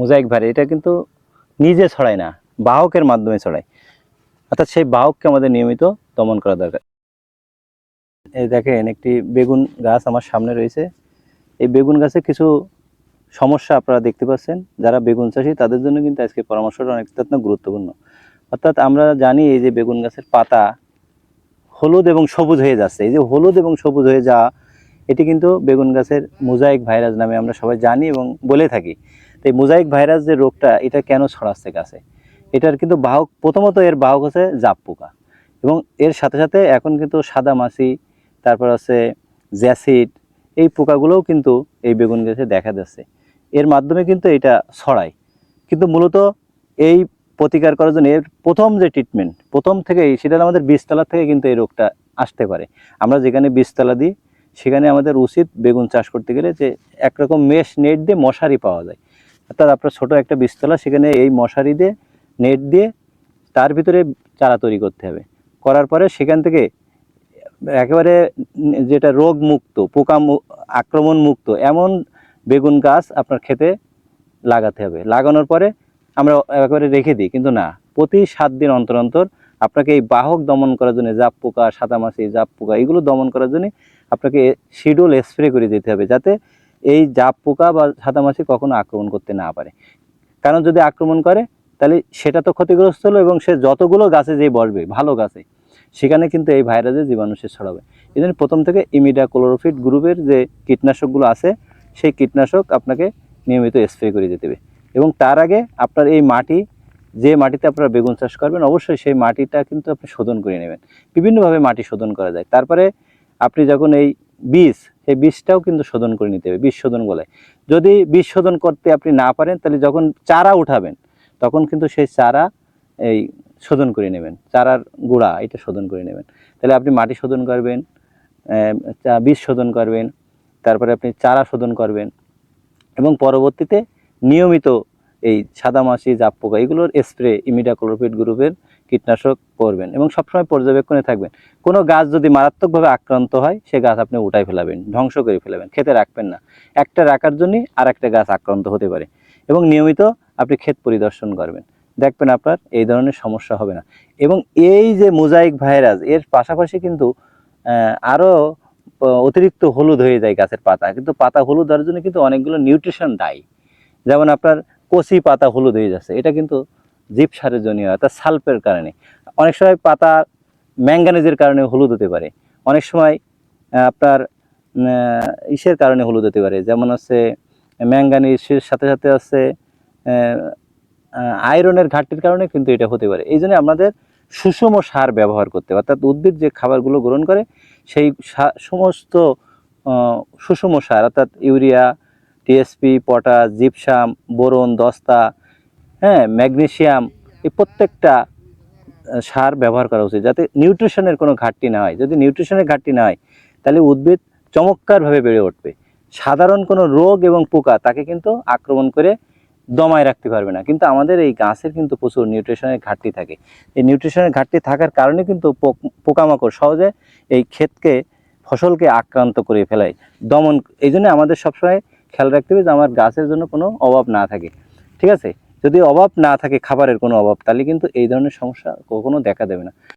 Mosaic ভারে, এটা কিন্তু নিজে ছড়ায় না, বাহকের মাধ্যমে ছড়ায়। অর্থাৎ সেই বাহককে আমাদের নিয়মিত দমন করা দরকার। এই দেখেন একটি বেগুন গাছ আমার সামনে রয়েছে। এই বেগুন গাছে কিছু সমস্যা আপনারা দেখতে পাচ্ছেন। যারা বেগুন চাষি, তাদের জন্য কিন্তু আজকে পরামর্শটা অনেক অত্যন্ত গুরুত্বপূর্ণ। অর্থাৎ আমরা জানি এই যে বেগুন গাছের পাতা হলুদ এবং সবুজ হয়ে যাচ্ছে। এই যে হলুদ এবং সবুজ হয়ে যাওয়া, এটি কিন্তু বেগুন গাছের মোজাইক ভাইরাস নামে আমরা সবাই জানি এবং বলে থাকি। এই মোজাইক ভাইরাস যে রোগটা, এটা কেন ছড়াচ্ছে গাছে? এটার কিন্তু বাহক, প্রথমত এর বাহক হচ্ছে জাপ পোকা। এবং এর সাথে সাথে এখন কিন্তু সাদা মাছি, তারপর আছে জ্যাসিড, এই পোকাগুলোও কিন্তু এই বেগুন গাছে দেখা যাচ্ছে। এর মাধ্যমে কিন্তু এটা ছড়ায়। কিন্তু মূলত এই প্রতিকার করার জন্য এর প্রথম যে ট্রিটমেন্ট প্রথম থেকেই সেটা আমাদের বীজতলা থেকে কিন্তু এই রোগটা আসতে পারে। আমরা যেখানে বীজতলা দিই, সেখানে আমাদের উচিত বেগুন চাষ করতে গেলে যে একরকম মেশ নেট দিয়ে মশারি পাওয়া যায়। অর্থাৎ আপনার ছোট একটা বীজতলা, সেখানে এই মশারি দিয়ে, নেট দিয়ে তার ভিতরে চারা তৈরি করতে হবে। করার পরে সেখান থেকে একেবারে যেটা রোগ মুক্ত পোকা আক্রমণ মুক্ত এমন বেগুন গাছ আপনার খেতে লাগাতে হবে। লাগানোর পরে আমরা একেবারে রেখে দিই, কিন্তু না, প্রতি সাত দিন অন্তর অন্তর আপনাকে এই বাহক দমন করার জন্য জাপ পোকা সাদামাছি জাপ পোকা, এগুলো দমন করার জন্য আপনাকে শিডুল স্প্রে করে দিতে হবে, যাতে এই জাপ পোকা বা সাদা মাছি কখনো আক্রমণ করতে না পারে। কারণ যদি আক্রমণ করে, তাহলে সেটা তো ক্ষতিগ্রস্ত হলো এবং সে যতগুলো গাছে যে বসবে, ভালো গাছে, সেখানে কিন্তু এই ভাইরাসের জীবাণু সে ছড়াবে। এই জন্য প্রথম থেকে ইমিডা ক্লোরোফিট গ্রুপের যে কীটনাশকগুলো আছে, সেই কীটনাশক আপনাকে নিয়মিত স্প্রে করে দিতে হবে। এবং তার আগে আপনার এই মাটি, যে মাটিতে আপনারা বেগুন চাষ করবেন, অবশ্যই সেই মাটিটা কিন্তু আপনি শোধন করে নেবেন। বিভিন্নভাবে মাটি শোধন করা যায়। তারপরে আপনি যখন এই বীজ, সেই বীজটাও কিন্তু শোধন করে নিতে হবে, বীজ শোধন বলে। যদি বীজ শোধন করতে আপনি না পারেন, তাহলে যখন চারা উঠাবেন, তখন কিন্তু সেই চারা এই শোধন করে নেবেন, চারার গুঁড়া এটা শোধন করে নেবেন। তাহলে আপনি মাটি শোধন করবেন বীজ শোধন করবেন, তারপরে আপনি চারা শোধন করবেন এবং পরবর্তীতে নিয়মিত এই সাদামাছি জাপ পোকা এগুলোর স্প্রে ইমিডাক্লোরোপিড গ্রুপের কীটনাশক করবেন এবং সবসময় পর্যবেক্ষণে থাকবেন। কোনো গাছ যদি মারাত্মকভাবে আক্রান্ত হয়, সে গাছ আপনি উঠাই ফেলাবেন, ধ্বংস করে ফেলাবেন, খেতে রাখবেন না। একটা রাখার জন্যই আর একটা গাছ আক্রান্ত হতে পারে এবং নিয়মিত আপনি ক্ষেত পরিদর্শন করবেন। দেখবেন আপনার এই ধরনের সমস্যা হবে না। এবং এই যে মোজাইক ভাইরাস, এর পাশাপাশি কিন্তু আরও অতিরিক্ত হলুদ হয়ে যায় গাছের পাতা। কিন্তু পাতা হলুদ হওয়ার জন্য কিন্তু অনেকগুলো নিউট্রিশন দায়ী। যেমন আপনার কচি পাতা হলুদ হয়ে যাচ্ছে, এটা কিন্তু জীব সারের জন্য হয় অর্থাৎ সালপের কারণে। অনেক সময় পাতা ম্যাঙ্গানিজের কারণে হলুদ হতে পারে। অনেক সময় আপনার ইসের কারণে হলুদ হতে পারে। যেমন হচ্ছে ম্যাঙ্গানিজের সাথে সাথে আছে আয়রনের ঘাটতির কারণে কিন্তু এটা হতে পারে। এই জন্য আমাদের সুষম সার ব্যবহার করতে অর্থাৎ উদ্ভিদ যে খাবারগুলো গ্রহণ করে, সেই সমস্ত সুষম সার, অর্থাৎ urea, TSP, potash, gypsum, boron, দস্তা হ্যাঁ ম্যাগনেশিয়াম এই প্রত্যেকটা সার ব্যবহার করা উচিত যাতে নিউট্রিশনের কোনো ঘাটতি না হয়। যদি নিউট্রিশনের ঘাটতি না হয়, তাহলে উদ্ভিদ চমৎকারভাবে বেড়ে উঠবে। সাধারণ কোনো রোগ এবং পোকা তাকে কিন্তু আক্রমণ করে দমায় রাখতে পারবে না। কিন্তু আমাদের এই গাছের কিন্তু প্রচুর নিউট্রিশনের ঘাটতি থাকে। এই নিউট্রিশনের ঘাটতি থাকার কারণে কিন্তু পোক- পোকামাকড় সহজে এই ক্ষেতকে, ফসলকে আক্রান্ত করে ফেলায়। দমন, এই জন্য আমাদের সবসময় খেয়াল রাখতে হবে যে আমার গাছের জন্য কোনো অভাব না থাকে। ঠিক আছে? যদি অভাব না থাকে খাবারের কোনো অভাব, তাহলে কিন্তু এই ধরনের সমস্যা কখনো দেখা দেবে না।